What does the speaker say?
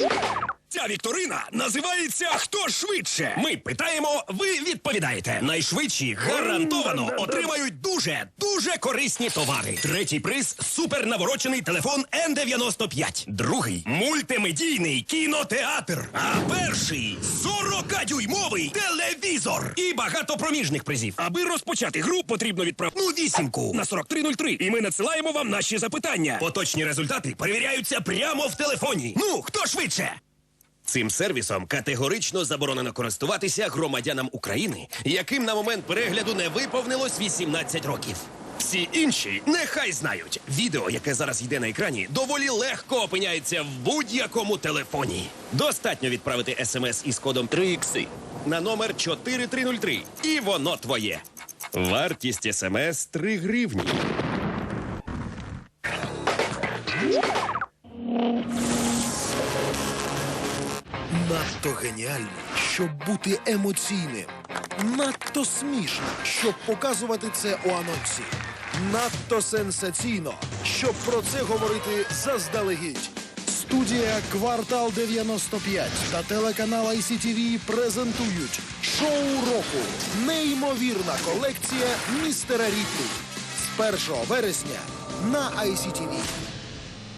Thank you. Ця вікторина називається Хто швидше. Ми питаємо, ви відповідаєте. Найшвидші гарантовано отримають дуже дуже корисні товари. Третій приз супер наворочений телефон N95. Другий мультимедійний кінотеатр. А перший 40-дюймовий телевізор. І багато проміжних призів. Аби розпочати гру, потрібно відправити ну, вісімку на 4303. І ми надсилаємо вам наші запитання. Поточні результати перевіряються прямо в телефоні. Ну, хто швидше? Цим сервісом категорично заборонено користуватися громадянам України, яким на момент перегляду не виповнилось 18 років. Всі інші нехай знають. Відео, яке зараз йде на екрані, доволі легко опиняється в будь-якому телефоні. Достатньо відправити смс із кодом 3 ікси на номер 4303, і воно твоє. Вартість смс 3 гривні. Надто геніальний, щоб бути емоційним. Надто смішно, щоб показувати це у анонсі. Надто сенсаційно, щоб про це говорити заздалегідь. Студія Квартал 95 та телеканал ICTV презентують шоу року. Неймовірна колекція містера Ріплі. З 1 вересня на ICTV.